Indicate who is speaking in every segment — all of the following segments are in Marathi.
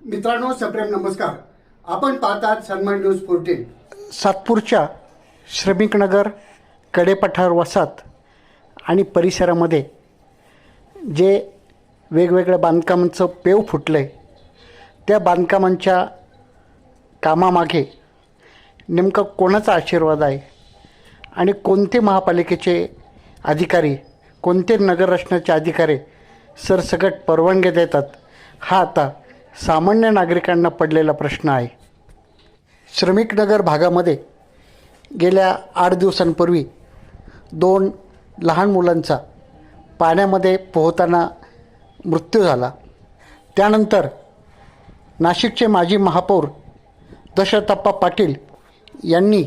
Speaker 1: मित्रांनो सप्रेम नमस्कार. आपण पाहतात सन्मान न्यूज फोर्टीन सातपूरच्या श्रमिकनगर कडेपठार वसात आणि परिसरामध्ये जे वेगवेगळ्या बांधकामांचं पेव फुटलं आहे त्या बांधकामांच्या कामामागे नेमकं कोणाचा आशीर्वाद आहे आणि कोणते महापालिकेचे अधिकारी कोणते नगररचनाचे अधिकारी सरसकट परवानगी देतात हा आता सामान्य नागरिकांना पडलेला प्रश्न आहे. श्रमिकनगर भागामध्ये गेल्या आठ दिवसांपूर्वी दोन लहान मुलांचा पाण्यामध्ये पोहताना मृत्यू झाला. त्यानंतर नाशिकचे माजी महापौर दशरथप्पा पाटील यांनी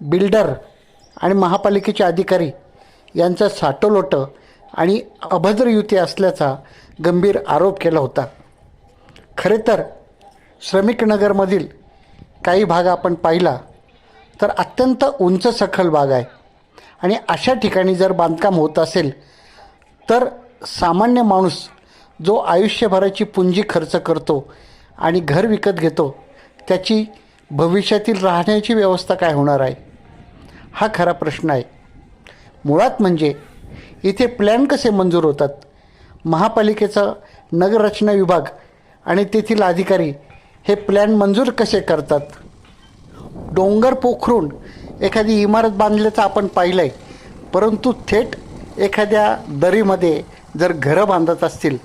Speaker 1: बिल्डर आणि महापालिकेचे अधिकारी यांचं साटोलोटं आणि अभद्र युती असल्याचा गंभीर आरोप केला होता. खरे तर श्रमिकनगरमधील काही भाग आपण पाहिला तर अत्यंत उंच सखल भाग आहे. आणि अशा ठिकाणी जर बांधकाम होत असेल तर सामान्य माणूस जो आयुष्यभराची पुंजी खर्च करतो आणि घर विकत घेतो त्याची भविष्यातील राहण्याची व्यवस्था काय होणार आहे? हा खरा प्रश्न आहे. मुळात म्हणजे इथे प्लॅन कसे मंजूर होतात? महापालिकेचा नगररचना विभाग आणि तेथील अधिकारी हे प्लॅन मंजूर कसे करतात? डोंगर पोखरून एखादी इमारत बांधल्याचं आपण पाहिलं आहे परंतु थेट एखाद्या दरीमध्ये जर घरं बांधत असतील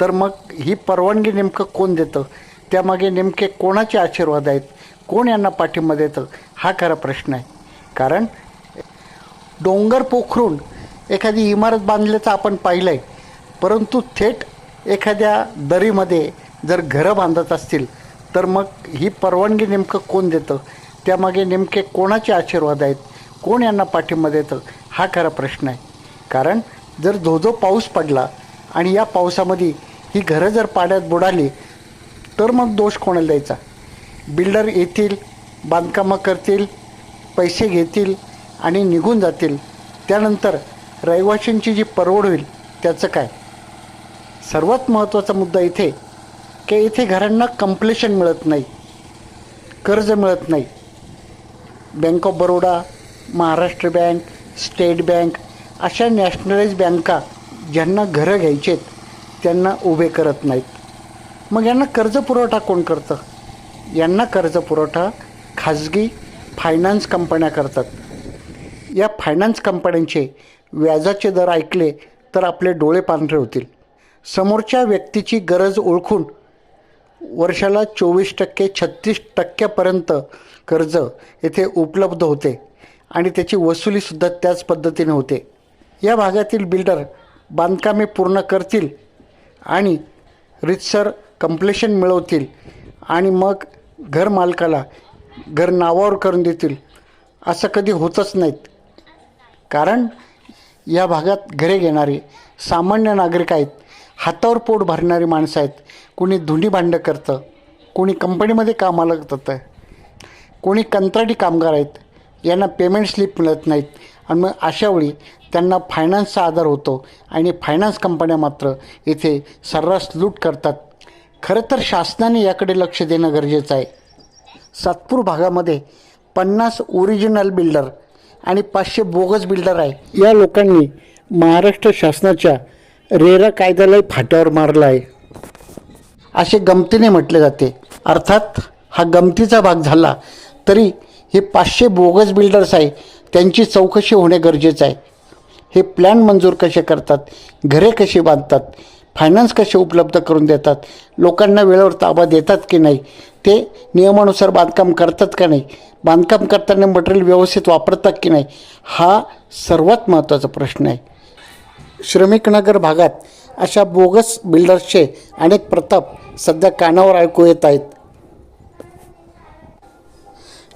Speaker 1: तर मग ही परवानगी नेमकं कोण देतं? त्यामागे नेमके कोणाचे आशीर्वाद आहेत? कोण यांना पाठिंबा देतं? हा खरा प्रश्न आहे. कारण डोंगर पोखरून एखादी इमारत बांधल्याचं आपण पाहिलं आहे परंतु थेट एखाद्या दरीमध्ये जर घरं बांधत असतील तर मग ही परवानगी नेमकं कोण देतं? त्यामागे नेमके कोणाचे आशीर्वाद आहेत? कोण यांना पाठिंबा देतं? हा खरा प्रश्न आहे. कारण जर धोधो पाऊस पडला आणि या पावसामध्ये ही घरं जर पाण्यात बुडाली तर मग दोष कोणाला द्यायचा? बिल्डर येतील बांधकामं करतील पैसे घेतील आणि निघून जातील. त्यानंतर रहिवाशांची जी परवड होईल त्याचं काय? सर्वात महत्त्वाचा मुद्दा इथे की इथे घरांना कम्प्लेशन मिळत नाही. कर्ज मिळत नाही. Bank of Baroda Maharashtra bank state bank अशा नॅशनलाइज बँका ज्यांना घरं घ्यायचे आहेत त्यांना उभे करत नाहीत. मग यांना कर्ज पुरवठा कोण करतं? यांना कर्ज पुरवठा खाजगी फायनान्स कंपन्या करतात. या फायनान्स कंपन्यांचे व्याजाचे दर ऐकले तर आपले डोळे पांढरे होतील. समोरच्या व्यक्तीची गरज ओळखून वर्षाला चोवीस टक्के छत्तीस टक्क्यापर्यंत कर्ज येथे उपलब्ध होते आणि त्याची वसुलीसुद्धा त्याच पद्धतीने होते. या भागातील बिल्डर बांधकामे पूर्ण करतील आणि रितसर कम्प्लेशन मिळवतील आणि मग घर मालकाला घर नावावर करून देतील असं कधी होतच नाहीत. कारण या भागात घरे घेणारे सामान्य नागरिक आहेत. हातावर पोट भरणारी माणसं आहेत. कोणी धुंडी भांडं करतं. कोणी कंपनीमध्ये कामाला जातं कोणी कंत्राटी कामगार आहेत. यांना पेमेंट स्लिप मिळत नाहीत. आणि मग अशावेळी त्यांना फायनान्सचा आधार होतो. आणि फायनान्स कंपन्या मात्र इथे सर्रास लूट करतात. खरं तर शासनाने याकडे लक्ष देणं गरजेचं आहे. सातपूर भागामध्ये पन्नास ओरिजिनल बिल्डर आणि पाचशे बोगस बिल्डर आहे. या लोकांनी महाराष्ट्र शासनाच्या रेरा कायद्यालाही फाट्यावर मारला आहे असे गमतीने म्हटले जाते. अर्थात हा गमतीचा भाग झाला तरी हे पाचशे बोगस बिल्डर्स आहे त्यांची चौकशी होणे गरजेचं आहे. हे प्लॅन मंजूर कसे करतात घरे कशी बांधतात फायनान्स कसे उपलब्ध करून देतात लोकांना वेळेवर ताबा देतात की नाही ते नियमानुसार बांधकाम करतात का नाही बांधकाम करताना मटेरियल व्यवस्थित वापरतात की नाही हा सर्वात महत्त्वाचा प्रश्न आहे. श्रमिकनगर भागात अशा बोगस बिल्डर्सचे अनेक प्रताप सध्या कानावर ऐकू येत आहेत.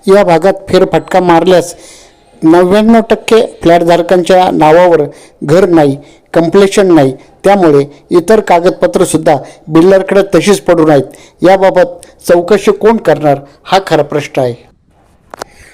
Speaker 1: या भागात फेरफटका मारल्यास नव्याण्णव टक्के फ्लॅटधारकांच्या नावावर घर नाही कम्प्लेशन नाही. त्यामुळे इतर कागदपत्रंसुद्धा बिल्डरकडे तशीच पडून आहेत. याबाबत चौकशी कोण करणार हा खरा प्रश्न आहे.